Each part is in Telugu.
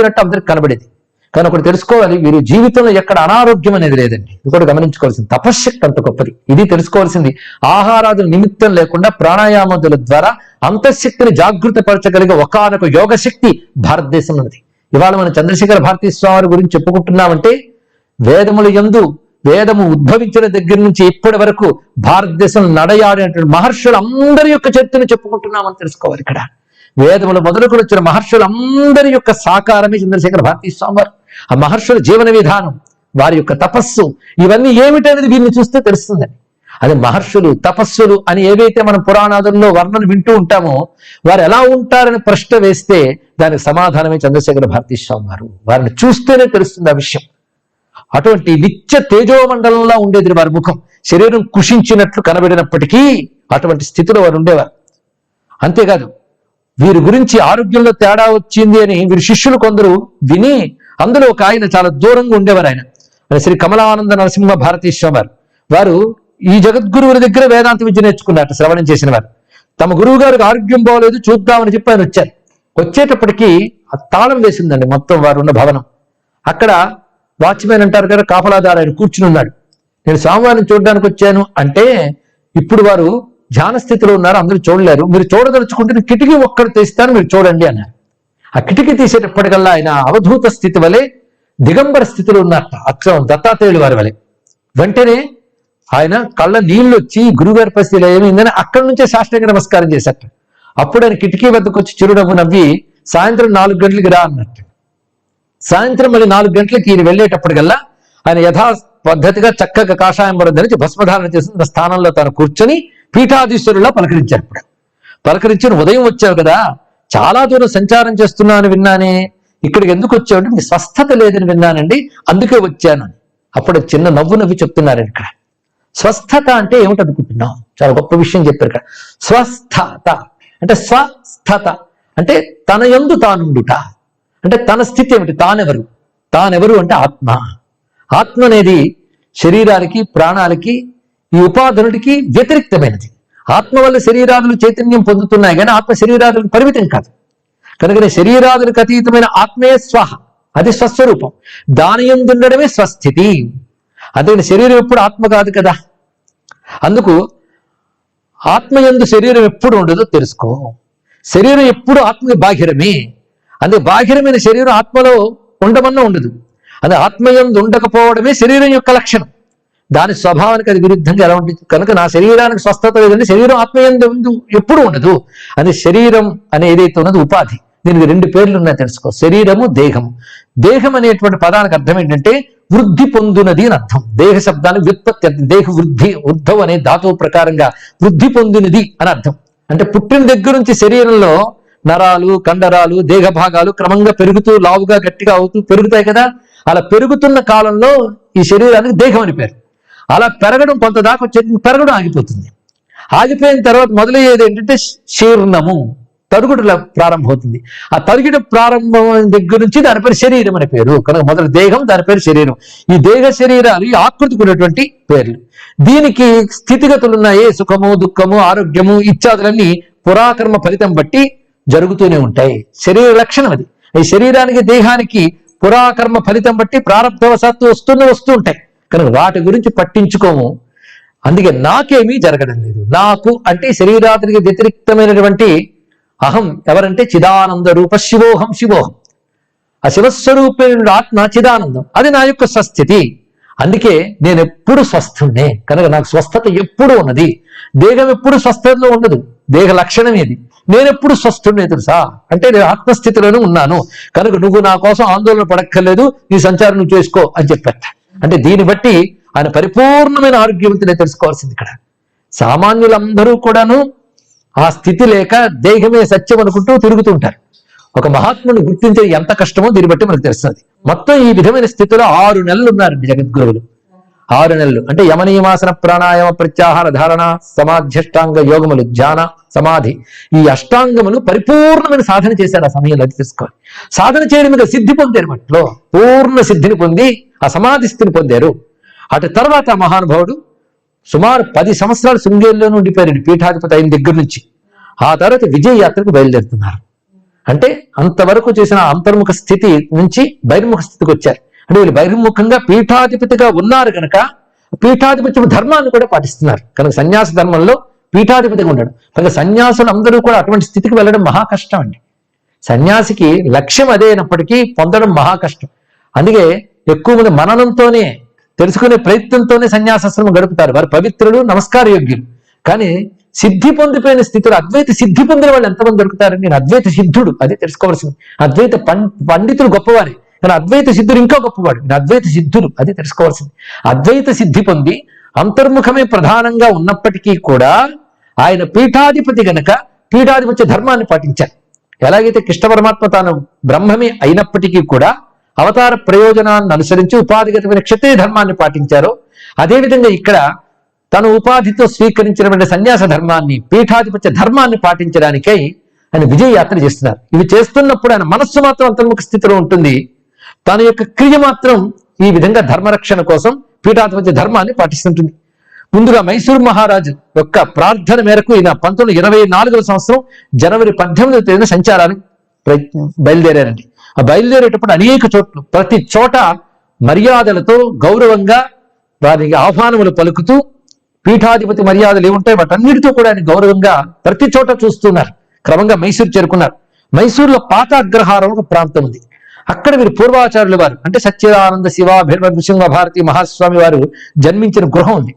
ఉన్నట్టు అందరికి కనబడేది. కానీ ఒకటి తెలుసుకోవాలి వీరు జీవితంలో ఎక్కడ అనారోగ్యం అనేది లేదండి. ఇది గమనించుకోవాల్సింది. తపశ్శక్తి అంత గొప్పది. ఇది తెలుసుకోవాల్సింది. ఆహారాదు నిమిత్తం లేకుండా ప్రాణాయామదుల ద్వారా అంతఃశక్తిని జాగృతపరచగలిగే ఒకనొక యోగ శక్తి భారతదేశం ఉన్నది ఇవాళ మనం చంద్రశేఖర భారతీ స్వామి వారి గురించి చెప్పుకుంటున్నామంటే వేదములు ఎందు వేదము ఉద్భవించిన దగ్గర నుంచి ఇప్పటి వరకు భారతదేశం నడయాడినటువంటి మహర్షులందరి యొక్క చరిత్రను చెప్పుకుంటున్నామని తెలుసుకోవాలి ఇక్కడ. వేదములు మొదలుకొని వచ్చిన మహర్షులందరి యొక్క సాకారమే చంద్రశేఖర భారతీ స్వామివారు. ఆ మహర్షుల జీవన విధానం వారి యొక్క తపస్సు ఇవన్నీ ఏమిటనేది వీరిని చూస్తే తెలుస్తుందని అది మహర్షులు తపస్సులు అని ఏవైతే మనం పురాణాదుల్లో వర్ణన వింటూ ఉంటామో వారు ఎలా ఉంటారని ప్రశ్న వేస్తే దానికి సమాధానమే చంద్రశేఖర భారతీ స్వామి వారు వారిని చూస్తేనే తెలుస్తుంది ఆ విషయం. అటువంటి నిత్య తేజోమండలంలో ఉండేది వారి ముఖం. శరీరం కుషించినట్లు కనబడినప్పటికీ అటువంటి స్థితిలో వారు ఉండేవారు. అంతేకాదు వీరి గురించి ఆరోగ్యంలో తేడా వచ్చింది అని వీరి శిష్యులు కొందరు విని అందులో ఒక ఆయన చాలా దూరంగా ఉండేవారు ఆయన. శ్రీ కమలానంద నరసింహ భారతీశ్వర వారు వారు ఈ జగద్గురువుల దగ్గర వేదాంత విద్య నేర్చుకున్నట్టు శ్రవణం చేసిన వారు తమ గురువు గారికి ఆరోగ్యం బాగోలేదు చూద్దామని చెప్పి ఆయన వచ్చారు. వచ్చేటప్పటికి ఆ తాళం వేసిందండి మొత్తం వారు ఉన్న భవనం. అక్కడ వాచ్మెన్ అంటారు కదా కాపలాదారు ఆయన కూర్చుని ఉన్నాడు. నేను స్వామివారిని చూడడానికి వచ్చాను అంటే ఇప్పుడు వారు ధ్యాన స్థితిలో ఉన్నారు అందరూ చూడలేరు. మీరు చూడదలుచుకుంటే కిటికీ ఒక్కడు తీస్తాను మీరు చూడండి అన్నారు. ఆ కిటికీ తీసేటప్పటికల్లా ఆయన అవధూత స్థితి వలె దిగంబర స్థితిలో ఉన్నట్ట అక్షరం దత్తాత్రేయులు వారి వలె. వెంటనే ఆయన కళ్ళ నీళ్ళు వచ్చి గురుగారి పరిస్థితిలో ఏమైందని అక్కడి నుంచే సాష్టాంగ నమస్కారం చేశాట అప్పుడు ఆయన కిటికీ వద్దకు వచ్చి చిరునవ్వు నవ్వి సాయంత్రం నాలుగు గంటలకి రా అన్నట్టు. సాయంత్రం మళ్ళీ నాలుగు గంటలకి ఈయన వెళ్ళేటప్పటికల్లా ఆయన యథా పద్ధతిగా చక్కగా కాషాయం బరం ధరించి భస్మధారణ చేసి స్థానంలో తాను కూర్చొని పీఠాధీశ్వరులా పలకరించారు ఇప్పుడు. పలకరించిన ఉదయం వచ్చావు కదా చాలా దూరం సంచారం చేస్తున్నాను విన్నానే. ఇక్కడికి ఎందుకు వచ్చావు అంటే మీ స్వస్థత లేదని విన్నానండి అందుకే వచ్చాను అని. అప్పుడు చిన్న నవ్వు నవ్వి చెప్తున్నారు ఇక్కడ. స్వస్థత అంటే ఏమిటి అనుకుంటున్నాం? చాలా గొప్ప విషయం చెప్పారు ఇక్కడ. స్వస్థత. అంటే స్వస్థత. అంటే తన యందు తానుండుట. అంటే తన స్థితి ఏమిటి? తానెవరు? తానెవరు అంటే ఆత్మ. ఆత్మ అనేది శరీరానికి ప్రాణాలకి ఈ ఉపాధనుడికి వ్యతిరిక్తమైనది. ఆత్మ వల్ల శరీరాదులు చైతన్యం పొందుతున్నాయి కానీ ఆత్మ శరీరాదులకు పరిమితం కాదు. కనుకనే శరీరాదులకు అతీతమైన ఆత్మే స్వహ అది స్వస్వరూపం. దాని ఎందుండడమే స్వస్థితి. అందుకని శరీరం ఎప్పుడు ఆత్మ కాదు కదా. అందుకు ఆత్మ ఎందు శరీరం ఎప్పుడు ఉండదో తెలుసుకో. శరీరం ఎప్పుడు ఆత్మకి బాహిరమే. అందుకే బాహిరమైన శరీరం ఆత్మలో ఉండమన్నా ఉండదు. అది ఆత్మయందు ఉండకపోవడమే శరీరం యొక్క లక్షణం. దాని స్వభావానికి అది విరుద్ధంగా ఎలా ఉంటుంది? కనుక నా శరీరానికి స్వస్థత లేదంటే శరీరం ఆత్మయందు ఉంది ఎప్పుడు ఉండదు. అది శరీరం అనే ఏదైతే ఉన్నది ఉపాధి. దీనికి రెండు పేర్లు ఉన్నాయి తెలుసుకో. శరీరము దేహము. దేహం అనేటువంటి పదానికి అర్థం ఏంటంటే వృద్ధి పొందునది అని అర్థం. దేహ శబ్దానికి వ్యుత్పత్తి దేహ వృద్ధి వృద్ధం అనే ధాతువు ప్రకారంగా వృద్ధి పొందినది అని అర్థం. అంటే పుట్టిన దగ్గర నుంచి శరీరంలో నరాలు కండరాలు దేహ భాగాలు క్రమంగా పెరుగుతూ లావుగా గట్టిగా అవుతూ పెరుగుతాయి కదా? అలా పెరుగుతున్న కాలంలో ఈ శరీరానికి దేహం అని పేరు. అలా పెరగడం కొంత దాకా పెరగడం ఆగిపోతుంది. ఆగిపోయిన తర్వాత మొదలయ్యేది ఏంటంటే శీర్ణము తరుగుడు ప్రారంభమవుతుంది. ఆ తరుగుడు ప్రారంభం దగ్గర నుంచి దాని పేరు శరీరం అనే పేరు. కనుక మొదటి దేహం దాని పేరు శరీరం. ఈ దేహ శరీరాలు ఈ ఆకృతికి ఉన్నటువంటి పేర్లు. దీనికి స్థితిగతులు ఉన్నాయి. సుఖము దుఃఖము ఆరోగ్యము ఇత్యాదులన్నీ పురాకర్మ ఫలితం బట్టి జరుగుతూనే ఉంటాయి. శరీర లక్షణం అది. ఈ శరీరానికి దేహానికి పురాకర్మ ఫలితం బట్టి ప్రారంభవశాత్తు వస్తూనే వస్తూ ఉంటాయి. కనుక వాటి గురించి పట్టించుకోము. అందుకే నాకేమీ జరగడం లేదు. నాకు అంటే శరీరానికి వ్యతిరిక్తమైనటువంటి అహం ఎవరంటే చిదానంద రూప శివోహం శివోహం. ఆ శివస్వరూపమైన ఆత్మ చిదానందం. అది నా యొక్క స్వస్థితి. అందుకే నేను ఎప్పుడు స్వస్థుణ్ణే. కనుక నాకు స్వస్థత ఎప్పుడు ఉన్నది. దేహం ఎప్పుడు స్వస్థతలో ఉండదు. దేహ లక్షణం ఏది? నేనెప్పుడు స్వస్థుణ్ణే తెలుసా? అంటే నేను ఆత్మస్థితిలోనే ఉన్నాను. కనుక నువ్వు నా కోసం ఆందోళన పడక్కర్లేదు. నీ సంచారం నువ్వు చేసుకో అని చెప్పేట అంటే దీన్ని బట్టి ఆయన పరిపూర్ణమైన ఆరోగ్యవంతునే తెలుసుకోవాల్సింది ఇక్కడ. సామాన్యులందరూ కూడాను ఆ స్థితి లేక దేహమే సత్యం అనుకుంటూ తిరుగుతుంటారు ఒక మహాత్ముని గుర్తించడం ఎంత కష్టమో దీన్ని బట్టి మనకు తెలుస్తుంది. మొత్తం ఈ విధమైన స్థితిలో ఆరు నెలలు ఉన్నారండి జగద్గురువులు. ఆరు నెలలు. అంటే యమనీయమాసన ప్రాణాయామ ప్రత్యాహార ధారణ సమాధ్యష్టాంగ యోగములు ధ్యాన సమాధి. ఈ అష్టాంగములు పరిపూర్ణమైన సాధన చేశారు ఆ సమయంలో అది తెలుసుకోవాలి. సాధన చేయడం మీద సిద్ధి పొందారు మట్లో పూర్ణ సిద్ధిని పొంది ఆ సమాధి స్థితిని పొందారు. అటు తర్వాత మహానుభావుడు సుమారు పది సంవత్సరాలు శృంగేరిలోనే ఉండిపోయారు పీఠాధిపతి అయిన దగ్గర నుంచి. ఆ తర్వాత విజయ యాత్రకు బయలుదేరుతున్నారు. అంటే అంతవరకు చేసిన అంతర్ముఖ స్థితి నుంచి బహిర్ముఖ స్థితికి వచ్చారు. అంటే వీళ్ళు బహిర్ముఖంగా పీఠాధిపతిగా ఉన్నారు కనుక పీఠాధిపత్యం ధర్మాన్ని కూడా పాటిస్తున్నారు. కనుక సన్యాస ధర్మంలో పీఠాధిపతిగా ఉన్నాడు. కనుక సన్యాసులు అందరూ కూడా అటువంటి స్థితికి వెళ్ళడం మహా కష్టం అండి. సన్యాసికి లక్ష్యం అదే అయినప్పటికీ పొందడం మహా కష్టం. అందుకే ఎక్కువ మంది మననంతోనే తెలుసుకునే ప్రయత్నంతోనే సన్యాసాశ్రమం గడుపుతారు. వారు పవిత్రులు నమస్కార యోగ్యులు కానీ సిద్ధి పొందిపోయిన స్థితిలో అద్వైత సిద్ధి పొందిన వాళ్ళు ఎంతమంది దొరుకుతారు నేను అద్వైత సిద్ధుడు అది తెలుసుకోవాల్సింది. అద్వైత పం- పండితులు గొప్పవారి. కానీ అద్వైత సిద్ధుడు ఇంకా గొప్పవాడు. నేను అద్వైత సిద్ధుడు అది తెలుసుకోవాల్సింది. అద్వైత సిద్ధి పొంది అంతర్ముఖమే ప్రధానంగా ఉన్నప్పటికీ కూడా ఆయన పీఠాధిపతి గనక పీఠాధిపత్య ధర్మాన్ని పాటించారు. ఎలాగైతే కృష్ణ పరమాత్మ తాను బ్రహ్మమే అయినప్పటికీ కూడా అవతార ప్రయోజనాన్ని అనుసరించి ఉపాధిగతమైన క్షత్రియ ధర్మాన్ని పాటించారో. అదేవిధంగా ఇక్కడ తన ఉపాధితో స్వీకరించినటువంటి సన్యాస ధర్మాన్ని పీఠాధిపత్య ధర్మాన్ని పాటించడానికై ఆయన విజయ యాత్ర చేస్తున్నారు. ఇవి చేస్తున్నప్పుడు ఆయన మనస్సు మాత్రం అంతర్ముఖ స్థితిలో ఉంటుంది. తన యొక్క క్రియ మాత్రం ఈ విధంగా ధర్మరక్షణ కోసం పీఠాధిపత్య ధర్మాన్ని పాటిస్తుంటుంది. ముందుగా మైసూరు మహారాజు యొక్క ప్రార్థన మేరకు ఈయన పంతొమ్మిది ఇరవై నాలుగవ సంవత్సరం జనవరి పద్దెనిమిదవ తేదీన సంచారానికి ప్రయత్నం బయలుదేరారండి. బయలుదేరేటప్పుడు అనేక చోట్ల ప్రతి చోట మర్యాదలతో గౌరవంగా వారికి ఆహ్వానములు పలుకుతూ పీఠాధిపతి మర్యాదలు ఏముంటాయి వాటన్నిటితో కూడా ఆయన గౌరవంగా ప్రతి చోట చూస్తున్నారు. క్రమంగా మైసూరు చేరుకున్నారు. మైసూరులో పాత అగ్రహారం ఒక ప్రాంతం ఉంది. అక్కడ వీరు పూర్వాచార్యుల వారు అంటే సచ్చిదానంద శివ భీర్మ నృసింహ భారతి మహాస్వామి వారు జన్మించిన గృహం ఉంది.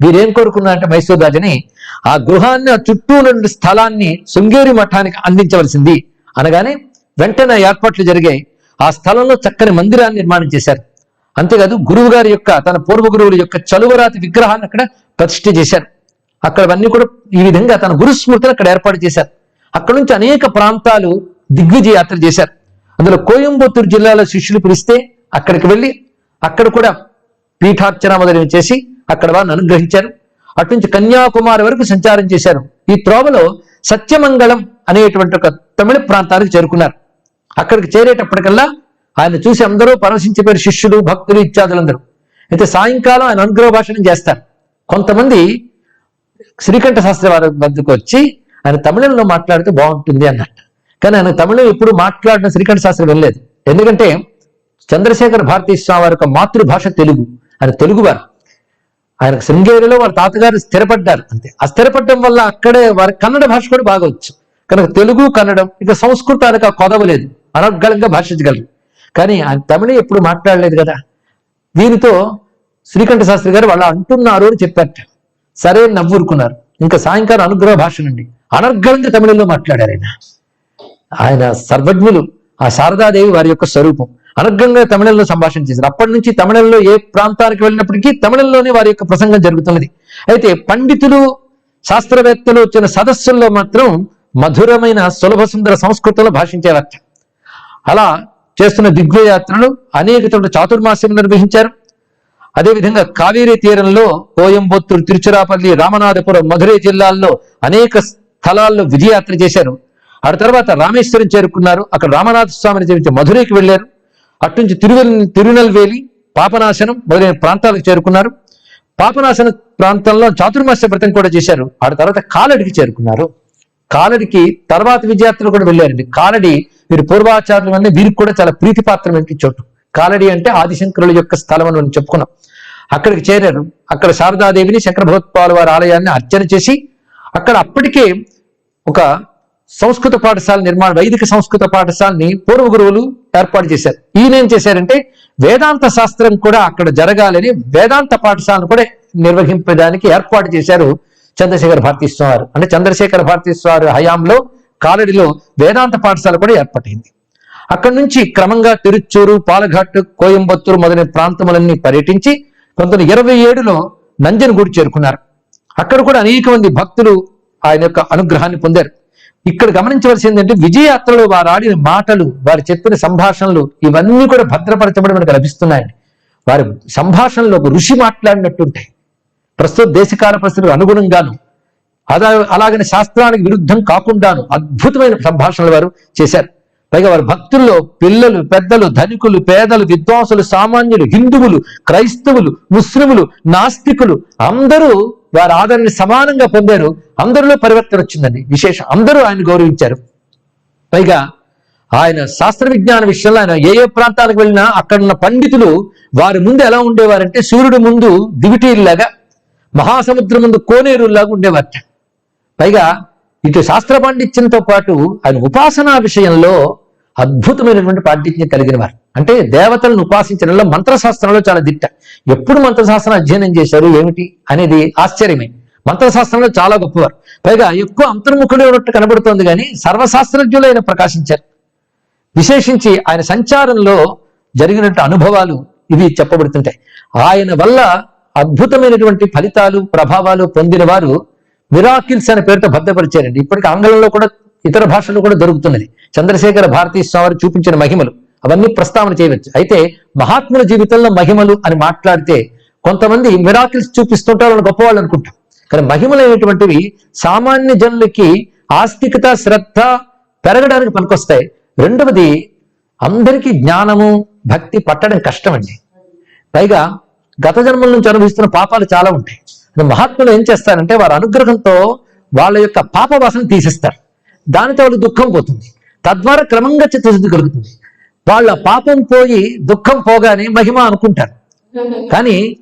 వీరేం కోరుకున్నారంటే మైసూర్ రాజుని ఆ గృహాన్ని ఆ చుట్టూ నుండి స్థలాన్ని శృంగేరి మఠానికి అందించవలసింది అనగానే వెంటనే ఏర్పాట్లు జరిగాయి. ఆ స్థలంలో చక్కని మందిరాన్ని నిర్మాణం చేశారు. అంతేకాదు గురువు గారి యొక్క తన పూర్వ గురువుల యొక్క చలువరాతి విగ్రహాన్ని అక్కడ ప్రతిష్ఠ చేశారు. అక్కడ అవన్నీ కూడా ఈ విధంగా తన గురుస్మృతిని అక్కడ ఏర్పాటు చేశారు. అక్కడ నుంచి అనేక ప్రాంతాలు దిగ్విజయ యాత్ర చేశారు. అందులో కోయంబత్తూరు జిల్లాలో శిష్యులు పిలిస్తే అక్కడికి వెళ్ళి అక్కడ కూడా పీఠార్చన మొదలైన చేసి అక్కడ వారిని అనుగ్రహించారు. అటు నుంచి కన్యాకుమారి వరకు సంచారం చేశారు. ఈ త్రోవలో సత్యమంగళం అనేటువంటి ఒక తమిళ ప్రాంతానికి చేరుకున్నారు. అక్కడికి చేరేటప్పటికల్లా ఆయన చూసి అందరూ పరవశించిపోయారు శిష్యులు భక్తులు ఇత్యాదులందరూ. అయితే సాయంకాలం ఆయన అనుగ్రహ భాషణం చేస్తారు. కొంతమంది శ్రీకంఠ శాస్త్రి వారి వద్దకు వచ్చి ఆయన తమిళంలో మాట్లాడితే బాగుంటుంది అన్నట్టు. కానీ ఆయన తమిళం ఎప్పుడు మాట్లాడిన శ్రీకంఠ శాస్త్రి వెళ్ళలేదు ఎందుకంటే చంద్రశేఖర భారతీ స్వామి వారి యొక్క మాతృభాష తెలుగు. ఆయన తెలుగువారు ఆయన శృంగేరిలో వాళ్ళ తాతగారు స్థిరపడ్డారు అంతే. ఆ స్థిరపడడం వల్ల అక్కడే వారి కన్నడ భాష కూడా బాగా వచ్చు కనుక తెలుగు కన్నడం ఇక సంస్కృతానికి ఆ కొదవలేదు అనర్గళంగా భాషించగలరు. కానీ ఆయన తమిళ ఎప్పుడు మాట్లాడలేదు కదా? దీనితో శ్రీకంఠ శాస్త్రి గారు వాళ్ళు అంటున్నారు అని చెప్పారట. సరే నవ్వురుకున్నారు. ఇంకా సాయంకాలం అనుగ్రహ భాషనండి అనర్గళంగా తమిళంలో మాట్లాడారు ఆయన. ఆయన సర్వజ్ఞులు ఆ శారదాదేవి వారి యొక్క స్వరూపం. అనర్గంగా తమిళంలో సంభాషణ చేశారు. అప్పటి నుంచి తమిళంలో ఏ ప్రాంతానికి వెళ్ళినప్పటికీ తమిళంలోనే వారి యొక్క ప్రసంగం జరుగుతున్నది. అయితే పండితులు శాస్త్రవేత్తలు వచ్చిన సదస్సుల్లో మాత్రం మధురమైన సులభ సుందర సంస్కృతంలో భాషించేవారు అలా చేస్తున్న దిగ్విజయాత్రలు అనేక చోట్ల చాతుర్మాస్యం నిర్వహించారు. అదేవిధంగా కావేరీ తీరంలో కోయంబత్తూరు తిరుచిరాపల్లి రామనాథపురం మధురై జిల్లాల్లో అనేక స్థలాల్లో విజయయాత్ర చేశారు. ఆ తర్వాత రామేశ్వరం చేరుకున్నారు. అక్కడ రామనాథ స్వామిని జీవించి మధురైకి వెళ్ళారు. అట్నుంచి తిరువెల్ తిరునల్వేలి పాపనాశనం మొదలైన ప్రాంతాలకు చేరుకున్నారు. పాపనాశన ప్రాంతంలో చాతుర్మాస్య వ్రతం కూడా చేశారు. ఆ తర్వాత కాలడికి చేరుకున్నారు. కాలడికి తర్వాత విద్యార్థులు కూడా వెళ్ళారండి. కాలడి వీరి పూర్వాచారులు వల్ల వీరికి కూడా చాలా ప్రీతిపాత్రమైన చోటు. కాలడి అంటే ఆదిశంకరుల యొక్క స్థలం అని మనం చెప్పుకున్నాం. అక్కడికి చేరారు. అక్కడ శారదాదేవిని శంకర భగవత్పాల వారి ఆలయాన్ని అర్చన చేసి అక్కడ అప్పటికే ఒక సంస్కృత పాఠశాల నిర్మాణం వైదిక సంస్కృత పాఠశాలని పూర్వ గురువులు ఏర్పాటు చేశారు. ఈయన ఏం చేశారంటే వేదాంత శాస్త్రం కూడా అక్కడ జరగాలని వేదాంత పాఠశాలను కూడా నిర్వహింపడానికి ఏర్పాటు చేశారు చంద్రశేఖర భారతీశ్వర వారు. అంటే చంద్రశేఖర భారతీశ్వర వారి హయాంలో కాలడిలో వేదాంత పాఠశాల కూడా ఏర్పాటైంది అక్కడి నుంచి క్రమంగా తిరుచూరు పాలఘాట్ కోయంబత్తూరు మొదలైన ప్రాంతములన్నీ పర్యటించి పంతొమ్మిది ఇరవై ఏడులో నంజనగూడి చేరుకున్నారు. అక్కడ కూడా అనేక మంది భక్తులు ఆయన యొక్క అనుగ్రహాన్ని పొందారు. ఇక్కడ గమనించవలసి ఏంటంటే విజయయాత్రలో వారు ఆడిన మాటలు వారు చెప్పిన సంభాషణలు ఇవన్నీ కూడా భద్రపరచబడి మనకు లభిస్తున్నాయండి. వారి సంభాషణలో ఒక ఋషి మాట్లాడినట్టుంటాయి. ప్రస్తుత దేశకాల పరిస్థితులకు అనుగుణంగాను అలా అలాగని శాస్త్రానికి విరుద్ధం కాకుండాను అద్భుతమైన సంభాషణలు వారు చేశారు. పైగా వారి భక్తుల్లో పిల్లలు పెద్దలు ధనికులు పేదలు విద్వాంసులు సామాన్యులు హిందువులు క్రైస్తవులు ముస్లిములు నాస్తికులు అందరూ వారి ఆదరణ సమానంగా పొందారు. అందరిలో పరివర్తన వచ్చిందండి. విశేషం అందరూ ఆయన గౌరవించారు. పైగా ఆయన శాస్త్ర విజ్ఞాన విషయంలో ఆయన ఏ ఏ ప్రాంతాలకు వెళ్ళినా అక్కడ ఉన్న పండితులు వారి ముందు ఎలా ఉండేవారంటే సూర్యుడు ముందు దివిటీలాగా మహాసముద్రం ముందు కోనేరులాగా ఉండేవారట. పైగా ఇటు శాస్త్ర పాండిత్యంతో పాటు ఆయన ఉపాసనా విషయంలో అద్భుతమైనటువంటి పాండిత్యం కలిగిన వారు. అంటే దేవతలను ఉపాసించడంలో మంత్రశాస్త్రంలో చాలా దిట్ట. ఎప్పుడు మంత్రశాస్త్రం అధ్యయనం చేశారు ఏమిటి అనేది ఆశ్చర్యమే. మంత్రశాస్త్రంలో చాలా గొప్పవారు. పైగా ఎక్కువ అంతర్ముఖుడే ఉన్నట్టు కనబడుతోంది కానీ సర్వశాస్త్రజ్ఞులు ఆయన ప్రకాశించారు. విశేషించి ఆయన సంచారంలో జరిగినట్టు అనుభవాలు ఇవి చెప్పబడుతుంటాయి. ఆయన వల్ల అద్భుతమైనటువంటి ఫలితాలు ప్రభావాలు పొందిన వారు మిరాకిల్స్ అనే పేరుతో భద్రపరిచారండి. ఇప్పటికి ఆంగ్లంలో కూడా ఇతర భాషల్లో కూడా దొరుకుతున్నది చంద్రశేఖర భారతీ స్వామి చూపించిన మహిమలు అవన్నీ ప్రస్తావన చేయవచ్చు. అయితే మహాత్ముల జీవితంలో మహిమలు అని మాట్లాడితే కొంతమంది మిరాకిల్స్ చూపిస్తుంటారు అని గొప్పవాళ్ళు అనుకుంటాం. కానీ మహిమలు అనేటువంటివి సామాన్య జనులకి ఆస్తికత శ్రద్ధ పెరగడానికి పనికొస్తాయి. రెండవది అందరికీ జ్ఞానము భక్తి పట్టడం కష్టమండి. పైగా గత జన్మల నుంచి అనుభవిస్తున్న పాపాలు చాలా ఉంటాయి. మహాత్ములు ఏం చేస్తారంటే వారి అనుగ్రహంతో వాళ్ళ యొక్క పాప వాసన తీసేస్తారు. దానితో వాళ్ళకి దుఃఖం పోతుంది. తద్వారా క్రమంగా చిత్తశుద్ధి కలుగుతుంది. వాళ్ళ పాపం పోయి దుఃఖం పోగానే మహిమ అనుకుంటారు. కానీ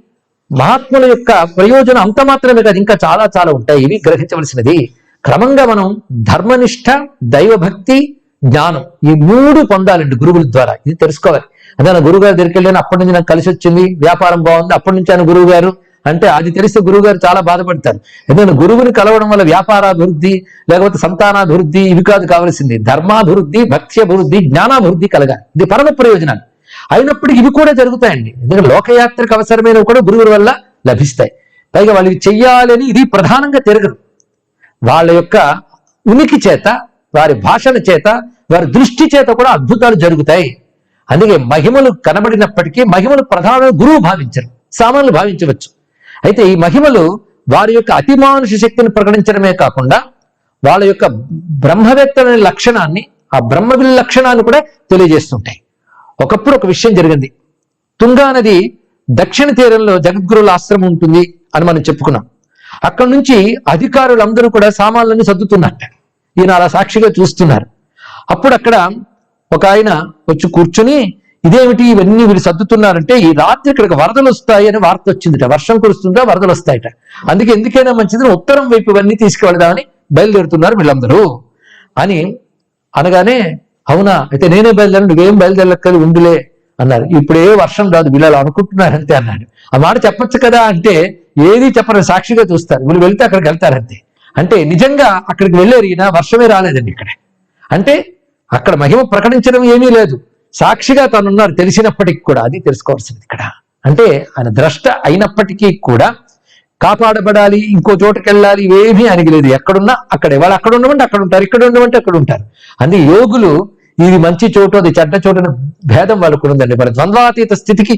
మహాత్ముల యొక్క ప్రయోజనం అంత మాత్రమే కాదు ఇంకా చాలా చాలా ఉంటాయి. ఇవి గ్రహించవలసినది. క్రమంగా మనం ధర్మనిష్ట దైవభక్తి జ్ఞానం ఈ మూడు పొందాలండి గురువుల ద్వారా. ఇది తెలుసుకోవాలి. అదే నా గురువు గారి దగ్గరికి వెళ్ళాను అప్పటి నుంచి నాకు కలిసి వచ్చింది వ్యాపారం బాగుంది అప్పటి నుంచి ఆయన గురువు గారు అంటే అది తెలిస్తే గురువు గారు చాలా బాధపడతారు. ఎందుకంటే గురువుని కలవడం వల్ల వ్యాపారాభివృద్ధి లేకపోతే సంతానాభివృద్ధి ఇవి కాదు కావలసింది. ధర్మాభివృద్ధి భక్త్యభివృద్ధి జ్ఞానాభివృద్ధి కలగాలి. ఇది పరమ ప్రయోజనాలు. అయినప్పటికీ ఇవి కూడా జరుగుతాయండి. ఎందుకంటే లోకయాత్రకు అవసరమైనవి కూడా గురువుల వల్ల లభిస్తాయి. పైగా వాళ్ళు చెయ్యాలని ఇది ప్రధానంగా తిరగదు. వాళ్ళ యొక్క ఉనికి చేత వారి భాషల చేత వారి దృష్టి చేత కూడా అద్భుతాలు జరుగుతాయి. అందుకే మహిమలు కనబడినప్పటికీ మహిమలు ప్రధాన గురువు భావించరు. సామాన్యులు భావించవచ్చు. అయితే ఈ మహిమలు వారి యొక్క అతిమానుష శక్తిని ప్రకటించడమే కాకుండా వాళ్ళ యొక్క బ్రహ్మవేత్తలనే లక్షణాన్ని ఆ బ్రహ్మవిల్ లక్షణాన్ని కూడా తెలియజేస్తుంటాయి. ఒకప్పుడు ఒక విషయం జరిగింది. తుంగా నది దక్షిణ తీరంలో జగద్గురుల ఆశ్రమం ఉంటుంది అని మనం చెప్పుకున్నాం. అక్కడి నుంచి అధికారులందరూ కూడా సామాన్లన్నీ సర్దుతున్నట్ట. ఈయన అలా సాక్షిగా చూస్తున్నారు. అప్పుడు అక్కడ ఒక ఆయన వచ్చి కూర్చుని ఇదేమిటి? ఇవన్నీ వీరు సర్దుతున్నారంటే ఈ రాత్రి ఇక్కడికి వరదలు వస్తాయి అని వార్త వచ్చిందిట. వర్షం కురుస్తుందా? వరదలు వస్తాయట. అందుకే ఎందుకైనా మంచిది ఉత్తరం వైపు ఇవన్నీ తీసుకువెళదామని బయలుదేరుతున్నారు వీళ్ళందరూ. అని అనగానే అవునా అయితే నేనే బయలుదేరి నువ్వేం బయలుదేరక్కది ఉందిలే అన్నారు. ఇప్పుడే వర్షం రాదు వీళ్ళు అనుకుంటున్నారంతే అన్నాడు. ఆ మాట చెప్పొచ్చు కదా అంటే ఏది చెప్పరు సాక్షిగా చూస్తారు. వీళ్ళు వెళ్తే అక్కడికి వెళ్తారంతే. అంటే నిజంగా అక్కడికి వెళ్ళారు ఈయన వర్షమే రాలేదండి ఇక్కడ. అంటే అక్కడ మహిమ ప్రకటించడం ఏమీ లేదు. సాక్షిగా తానున్నారు తెలిసినప్పటికీ కూడా అది తెలుసుకోవాల్సింది ఇక్కడ. అంటే ఆయన ద్రష్ట అయినప్పటికీ కూడా కాపాడబడాలి ఇంకో చోటుకి వెళ్ళాలి ఇవేమీ అనిగలేదు ఎక్కడున్నా అక్కడే. వాళ్ళు అక్కడ ఉండమంటే అక్కడ ఉంటారు ఇక్కడ ఉండమంటే అక్కడ ఉంటారు. అందుకే యోగులు ఇది మంచి చోటు అది చెడ్డ చోటు భేదం వాళ్ళకు ఉందండి. వాళ్ళ ద్వంద్వాతీత స్థితికి